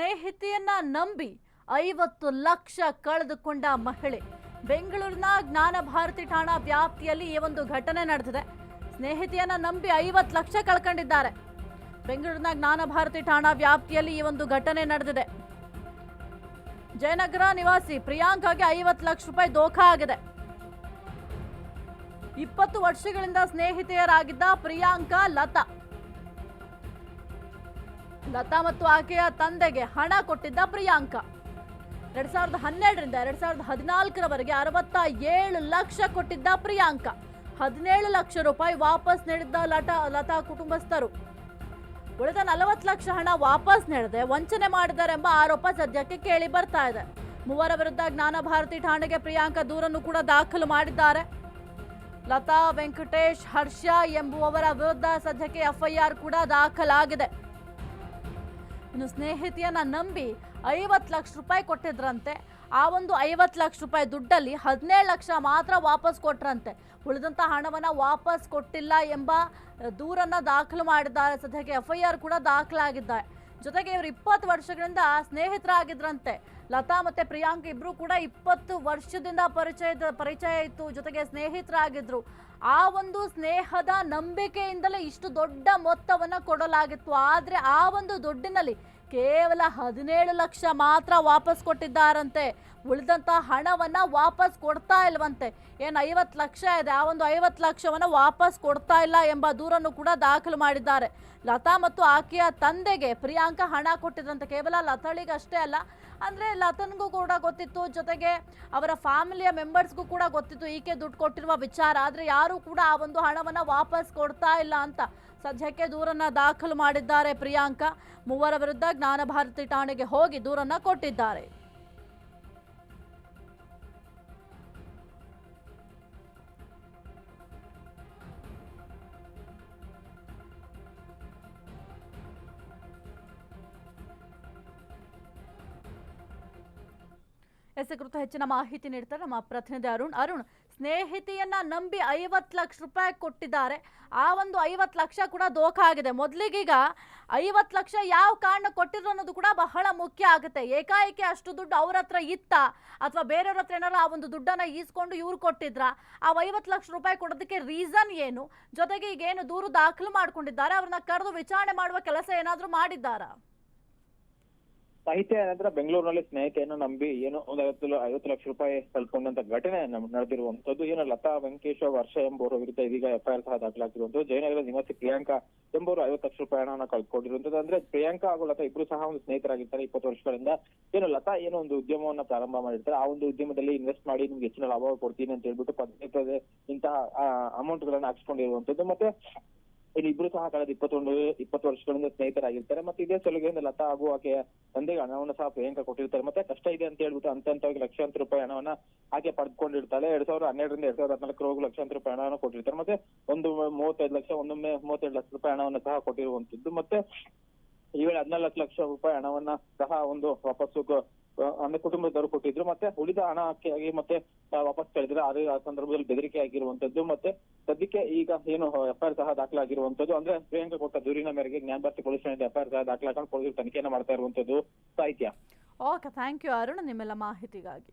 ಸ್ನೇಹಿತೆಯನ್ನ ನಂಬಿ ಐವತ್ತು ಲಕ್ಷ ಕಳೆದುಕೊಂಡ ಮಹಿಳೆ. ಬೆಂಗಳೂರಿನ ಜ್ಞಾನ ಭಾರತಿ ಠಾಣಾ ವ್ಯಾಪ್ತಿಯಲ್ಲಿ ಈ ಒಂದು ಘಟನೆ ನಡೆದಿದೆ. ಸ್ನೇಹಿತೆಯನ್ನ ನಂಬಿ ಐವತ್ತು ಲಕ್ಷ ಕಳ್ಕೊಂಡಿದ್ದಾರೆ. ಬೆಂಗಳೂರಿನ ಜ್ಞಾನ ಭಾರತಿ ಠಾಣಾ ವ್ಯಾಪ್ತಿಯಲ್ಲಿ ಈ ಒಂದು ಘಟನೆ ನಡೆದಿದೆ. ಜಯನಗರ ನಿವಾಸಿ ಪ್ರಿಯಾಂಕಾಗೆ ಐವತ್ತು ಲಕ್ಷ ರೂಪಾಯಿ ದೋಖಾ ಆಗಿದೆ. ಇಪ್ಪತ್ತು ವರ್ಷಗಳಿಂದ ಸ್ನೇಹಿತೆಯರಾಗಿದ್ದ ಪ್ರಿಯಾಂಕಾ, ಲತಾ ಲತಾ ಮತ್ತು ಆಕೆಯ ತಂದೆಗೆ ಹಣ ಕೊಟ್ಟಿದ್ದ ಪ್ರಿಯಾಂಕಾ. ಎರಡ್ ಸಾವಿರದ ಹನ್ನೆರಡರಿಂದ ಎರಡ್ ಸಾವಿರದ ಹದಿನಾಲ್ಕರವರೆಗೆ ಅರವತ್ತ ಏಳು ಲಕ್ಷ ಕೊಟ್ಟಿದ್ದ ಪ್ರಿಯಾಂಕಾ. ಹದಿನೇಳು ಲಕ್ಷ ರೂಪಾಯಿ ವಾಪಸ್ ನೀಡಿದ್ದ ಲತಾ ಲತಾ ಕುಟುಂಬಸ್ಥರು. ಉಳಿದ ನಲವತ್ತು ಲಕ್ಷ ಹಣ ವಾಪಸ್ ನೀಡದೆ ವಂಚನೆ ಮಾಡಿದ್ದಾರೆಂಬ ಆರೋಪ ಸದ್ಯಕ್ಕೆ ಕೇಳಿ ಬರ್ತಾ ಇದೆ. ಮೂವರ ವಿರುದ್ಧ ಜ್ಞಾನ ಭಾರತಿ ಠಾಣೆಗೆ ಪ್ರಿಯಾಂಕಾ ದೂರನ್ನು ಕೂಡ ದಾಖಲು ಮಾಡಿದ್ದಾರೆ. ಲತಾ ವೆಂಕಟೇಶ್ ಹರ್ಷ ಎಂಬುವವರ ವಿರುದ್ಧ ಸದ್ಯಕ್ಕೆ ಎಫ್ಐಆರ್ ಕೂಡ ದಾಖಲಾಗಿದೆ. ಇನ್ನು ಸ್ನೇಹಿತೆಯನ್ನ ನಂಬಿ ಐವತ್ತು ಲಕ್ಷ ರೂಪಾಯಿ ಕೊಟ್ಟಿದ್ರಂತೆ. ಆ ಒಂದು ಐವತ್ತು ಲಕ್ಷ ರೂಪಾಯಿ ದುಡ್ಡಲ್ಲಿ ಹದಿನೇಳು ಲಕ್ಷ ಮಾತ್ರ ವಾಪಸ್ ಕೊಟ್ರಂತೆ. ಉಳಿದಂಥ ಹಣವನ್ನು ವಾಪಸ್ ಕೊಟ್ಟಿಲ್ಲ ಎಂಬ ದೂರನ್ನ ದಾಖಲು ಮಾಡಿದ್ದಾರೆ. ಸದ್ಯಕ್ಕೆ ಎಫ್ಐಆರ್ ಕೂಡ ದಾಖಲಾಗಿದ್ದಾರೆ ಜೊತೆಗೆ ಇವರು ಇಪ್ಪತ್ತು ವರ್ಷಗಳಿಂದ ಸ್ನೇಹಿತರಾಗಿದ್ರಂತೆ. ಲತಾ ಮತ್ತೆ ಪ್ರಿಯಾಂಕ್ ಇಬ್ರು ಕೂಡ ಇಪ್ಪತ್ತು ವರ್ಷದಿಂದ ಪರಿಚಯದ ಪರಿಚಯ ಇತ್ತು, ಜೊತೆಗೆ ಸ್ನೇಹಿತರಾಗಿದ್ರು. ಆ ಒಂದು ಸ್ನೇಹದ ನಂಬಿಕೆಯಿಂದಲೇ ಇಷ್ಟು ದೊಡ್ಡ ಮೊತ್ತವನ್ನ ಕೊಡಲಾಗಿತ್ತು. ಆದ್ರೆ ಆ ಒಂದು ದುಡ್ಡಿನಲ್ಲಿ ಕೇವಲ ಹದಿನೇಳು ಲಕ್ಷ ಮಾತ್ರ ವಾಪಸ್ ಕೊಟ್ಟಿದ್ದಾರಂತೆ. ಉಳಿದಂತ ಹಣವನ್ನ ವಾಪಸ್ ಕೊಡ್ತಾ ಇಲ್ವಂತೆ. ಏನು ಐವತ್ತು ಲಕ್ಷ ಇದೆ, ಆ ಒಂದು ಐವತ್ತು ಲಕ್ಷವನ್ನು ವಾಪಸ್ ಕೊಡ್ತಾ ಇಲ್ಲ ಎಂಬ ದೂರನ್ನು ಕೂಡ ದಾಖಲು ಮಾಡಿದ್ದಾರೆ. ಲತಾ ಮತ್ತು ಆಕೆಯ ತಂದೆಗೆ ಪ್ರಿಯಾಂಕಾ ಹಣ ಕೊಟ್ಟಿದ್ರಂತೆ. ಕೇವಲ ಲತಾಳಿಗಷ್ಟೇ ಅಲ್ಲ ಅಂದ್ರೆ ಲತನ್ಗೂ ಕೂಡ ಗೊತ್ತಿತ್ತು, ಜೊತೆಗೆ ಅವರ ಫ್ಯಾಮಿಲಿಯ ಮೆಂಬರ್ಸ್ಗೂ ಕೂಡ ಗೊತ್ತಿತ್ತು, ಈಕೆ ದುಡ್ಡು ಕೊಟ್ಟಿರುವ ವಿಚಾರ. ಆದರೆ ಯಾರು ಕೂಡ ಆ ಒಂದು ಹಣವನ್ನ ವಾಪಸ್ ಕೊಡ್ತಾ ಇಲ್ಲ ಅಂತ ಸದ್ಯಕ್ಕೆ ದೂರನ್ನ ದಾಖಲು ಮಾಡಿದ್ದಾರೆ ಪ್ರಿಯಾಂಕಾ. ಮೂವರ ವಿರುದ್ಧ ಜ್ಞಾನ ಭಾರತಿ ಠಾಣೆಗೆ ಹೋಗಿ ದೂರನ್ನ ಕೊಟ್ಟಿದ್ದಾರೆ. ಎಸ್ ಕುರಿತು ಹೆಚ್ಚಿನ ಮಾಹಿತಿ ನೀಡ್ತಾರೆ ನಮ್ಮ ಪ್ರತಿನಿಧಿ ಅರುಣ್. ಅರುಣ್, ಸ್ನೇಹಿತೆಯನ್ನ ನಂಬಿ ಐವತ್ತು ಲಕ್ಷ ರೂಪಾಯಿ ಕೊಟ್ಟಿದ್ದಾರೆ. ಆ ಒಂದು ಐವತ್ತು ಲಕ್ಷ ಕೂಡ ದೋಖ ಆಗಿದೆ. ಮೊದಲಿಗೀಗ ಐವತ್ತು ಲಕ್ಷ ಯಾವ ಕಾರಣ ಕೊಟ್ಟಿದ್ರು ಅನ್ನೋದು ಕೂಡ ಬಹಳ ಮುಖ್ಯ ಆಗುತ್ತೆ. ಏಕಾಏಕಿ ಅಷ್ಟು ದುಡ್ಡು ಅವ್ರ ಹತ್ರ ಇತ್ತ? ಅಥವಾ ಬೇರೆಯವ್ರ ಹತ್ರ ಏನಾರ ಆ ಒಂದು ದುಡ್ಡನ್ನ ಈಸ್ಕೊಂಡು ಇವ್ರು ಕೊಟ್ಟಿದ್ರ? ಆ ಐವತ್ತು ಲಕ್ಷ ರೂಪಾಯಿ ಕೊಡೋದಕ್ಕೆ ರೀಸನ್ ಏನು? ಜೊತೆಗೆ ಈಗ ಏನು ದೂರು ದಾಖಲು ಮಾಡ್ಕೊಂಡಿದ್ದಾರೆ. ಅವ್ರನ್ನ ಕರೆದು ವಿಚಾರಣೆ ಮಾಡುವ ಕೆಲಸ ಏನಾದರೂ ಮಾಡಿದ್ದಾರಾ? ಸಾಹಿತ್ಯ ನಂತರ ಬೆಂಗಳೂರಿನಲ್ಲಿ ಸ್ನೇಹಿತೆಯನ್ನು ನಂಬಿ ಏನು ಒಂದು ಐವತ್ತು ಐವತ್ತು ಲಕ್ಷ ರೂಪಾಯಿ ಕಳ್ಕೊಂಡಂತ ಘಟನೆ ನಡೆದಿರುವಂತದ್ದು ಏನೋ ಲತಾ ವೆಂಕಟೇಶ, ವರ್ಷ ಎಂಬುವರ ವಿರುದ್ಧ ಇದೀಗ ಎಫ್ಐಆರ್ ಸಹ ದಾಖಲಾಗಿರುವಂತದ್ದು ಜಯನಗರದ ನಿವಾಸಿ ಪ್ರಿಯಾಂಕಾ ಎಂಬುವರು ಐವತ್ತು ಲಕ್ಷ ರೂಪಾಯಿ ಹಣವನ್ನು ಕಳ್ಕೊಂಡಿರುವಂತದ್ದು ಅಂದ್ರೆ ಪ್ರಿಯಾಂಕಾ ಹಾಗೂ ಲತಾ ಇಬ್ರು ಸಹ ಒಂದು ಸ್ನೇಹಿತರಾಗಿರ್ತಾರೆ ಇಪ್ಪತ್ತು ವರ್ಷಗಳಿಂದ. ಏನು ಲತಾ ಏನೋ ಒಂದು ಉದ್ಯಮವನ್ನ ಪ್ರಾರಂಭ ಮಾಡಿರ್ತಾರೆ. ಆ ಒಂದು ಉದ್ಯಮದಲ್ಲಿ ಇನ್ವೆಸ್ಟ್ ಮಾಡಿ ನಿಮ್ಗೆ ಹೆಚ್ಚಿನ ಲಾಭ ಕೊಡ್ತೀನಿ ಅಂತ ಹೇಳ್ಬಿಟ್ಟು ಪದೇ ಪದೇ ಇಂತಹ ಅಮೌಂಟ್ ಗಳನ್ನ ಹಾಕ್ಸ್ಕೊಂಡಿರುವಂತದ್ದು ಮತ್ತೆ ಇಲ್ಲಿ ಇಬ್ರು ಸಹ ಕಳೆದ ಇಪ್ಪತ್ತೊಂದು, ಇಪ್ಪತ್ತು ವರ್ಷಗಳಿಂದ ಸ್ನೇಹಿತರಾಗಿರ್ತಾರೆ. ಮತ್ತೆ ಇದೇ ಸಲುಗೆಯಿಂದ ಲತಾ ಹಾಗೂ ಆಕೆಯ ತಂದೆಗೆ ಹಣವನ್ನು ಸಹ ಪ್ರಿಯಾಂಕಾ ಕೊಟ್ಟಿರ್ತಾರೆ. ಮತ್ತೆ ಕಷ್ಟ ಇದೆ ಅಂತ ಹೇಳ್ಬಿಟ್ಟು ಹಂತ ಹಂತವಾಗಿ ಲಕ್ಷಾಂತರ ರೂಪಾಯಿ ಹಣವನ್ನ ಆಕೆ ಪಡ್ಕೊಂಡಿರ್ತಾಳೆ. ಎರಡ್ ಸಾವಿರದ ಹನ್ನೆರಡರಿಂದ ಎರಡ್ ಸಾವಿರದ ಹದಿನಾಲ್ಕರವರೆಗೂ ಲಕ್ಷಾಂತರ ರೂಪಾಯಿ ಹಣವನ್ನು ಕೊಟ್ಟಿರ್ತಾರೆ. ಮತ್ತೆ ಒಂದು ಮೂವತ್ತೈದು ಲಕ್ಷ, ಒಂದೊಮ್ಮೆ ಮೂವತ್ತೆರಡು ಲಕ್ಷ ರೂಪಾಯಿ ಹಣವನ್ನು ಸಹ ಕೊಟ್ಟಿರುವಂತದ್ದು ಮತ್ತೆ ಈ ವೇಳೆ ಹದಿನಾಲ್ಕು ಲಕ್ಷ ರೂಪಾಯಿ ಹಣವನ್ನ ಸಹ ಒಂದು ವಾಪಸ್ಸು ಅಂದ್ರೆ ಕುಟುಂಬದವರು ಕೊಟ್ಟಿದ್ರು, ಮತ್ತೆ ಉಳಿದ ಹಣಕ್ಕಾಗಿ ಮತ್ತೆ ವಾಪಸ್ ಕಳೆದ್ರೆ ಅದೇ ಆ ಸಂದರ್ಭದಲ್ಲಿ ಬೆದರಿಕೆ ಆಗಿರುವಂತದ್ದು, ಮತ್ತೆ ಸದ್ಯಕ್ಕೆ ಈಗ ಏನು ಎಫ್ಐಆರ್ ಸಹ ದಾಖಲಾಗಿರುವಂತದ್ದು. ಅಂದ್ರೆ ಪ್ರಿಯಾಂಕಾ ಕೊಟ್ಟ ದೂರಿನ ಮೇರೆಗೆ ನ್ಯಾಯಭಾರತಿ ಪೊಲೀಸ್ ಠಾಣೆ ಎಫ್ಐಆರ್ ಸಹ ದಾಖಲಾಕೊಂಡು ಪೊಲೀಸರು ತನಿಖೆಯನ್ನು ಮಾಡ್ತಾ ಇರುವಂತದ್ದು ಸಾಹಿತ್ಯ. ಓಕೆ ಥ್ಯಾಂಕ್ ಯು ಅರುಣ್, ನಿಮ್ಮೆಲ್ಲ ಮಾಹಿತಿಗಾಗಿ.